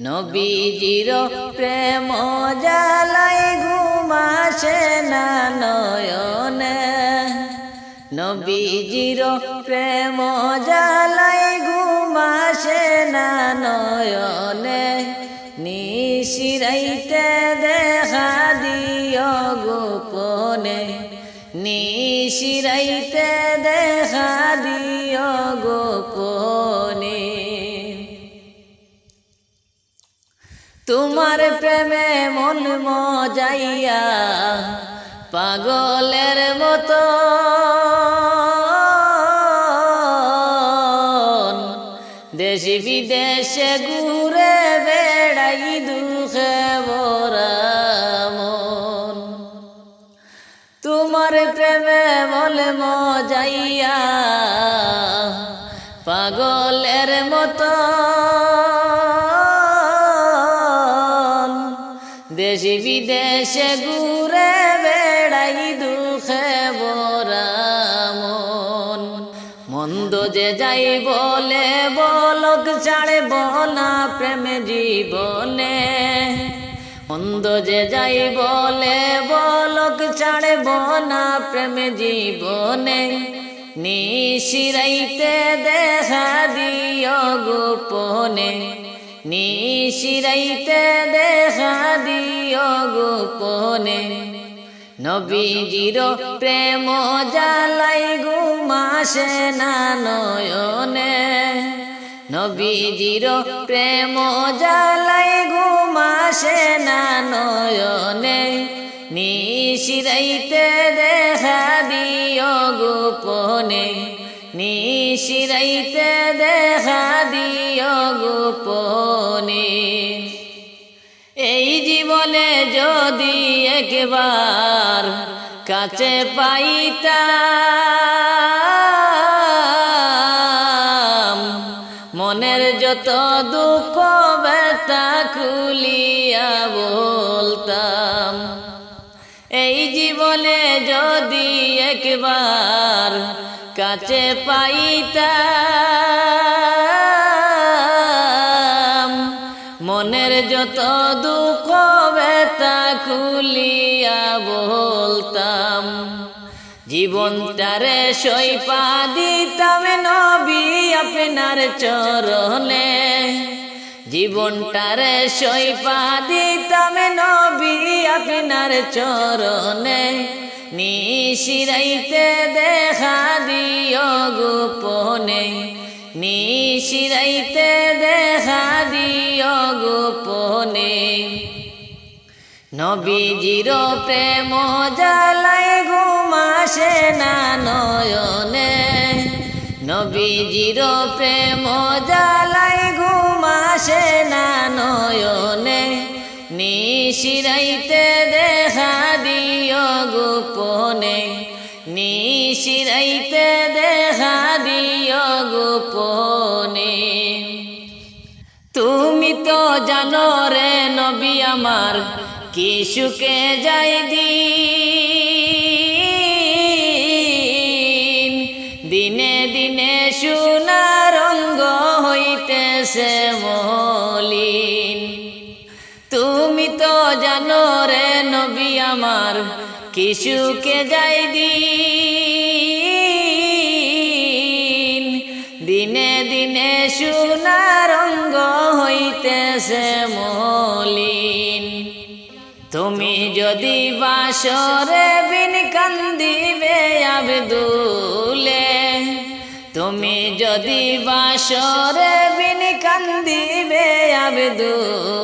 নবীজির প্রেম জালাই ঘুমাসে না নয়নে। নবীজির প্রেম জালাই ঘুমাসে না নয়নে। নিশিরাইতে দেখা দিও গোপনে। নিশিরাইতে তোমার প্রেমে মন মজাইয়া পাগলের মতো। দেশে বিদেশে ঘুরে বেড়াই দুঃখে ভরা মন। তোমার প্রেমে মল মজাইয়া পাগলের মতো। দেশে বিদেশে ঘুরে বেড়াই দুঃখে ভরা মন। মন্দ যে যাই বলে, বলক ছাড়ে বনা প্রেম জীবনে। মন্দ যে যাই বলে, বলক ছাড়ে বনা প্রেম জীবনে। নিশিরাইতে দেখা দিও গোপনে। নিশিরাইতে দেখা দিও গোপনে। নবীজির প্রেম জালাই ঘুমাসে না নয়নে। নবীজির প্রেম জালাই ঘুমাসে না নয়নে। নিশিরাইতে দেখা দিও গোপনে। নিশিরাইতে দেখা দিও গোপনে। এই জীবনে যদি একবার কাছে পাইতাম, মনের যত দুঃখ ব্যথা খুলিয়া বলতাম, এই জীবনে যদি একবার কাছে পাইতাম। মনের যত দুঃখ ব্যথা খুলিয়া বলতাম জীবনটারে সইপা দিতাম নবী আপনার চরণে। জীবনটারে সইপা দিতাম নবী আপনার চরণে। নিশিরাইতে দেখা দিও গোপনে। নিশিরাইতে দেখা দিও গোপনে। নবীজির প্রেম জালাই ঘুমাসে না নয়নে। নবীজির প্রেম জালাই ঘুমাসে না নয়নে, নিশিরাইতে দেখা দিও গোপনে, নিশিরাইতে দেখা দিও গোপনে। তুমি তো জানো রে নবী আমার, কি সুখে যাই দিন কি সুখে যাই দিন, দিনে দিনে সোনা রঙ্গ হইতেছে মলিন। তুমি যদি বাসরে বিন কান্দিবে আবদুলে, তুমি যদি বাসরে বিন কান্দিবে আবদুলে।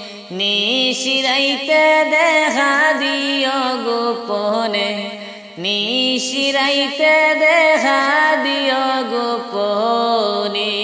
নিশিরাইতে দেখা দিও গোপনে নিশিরাইতে দেখা দিও গোপনে।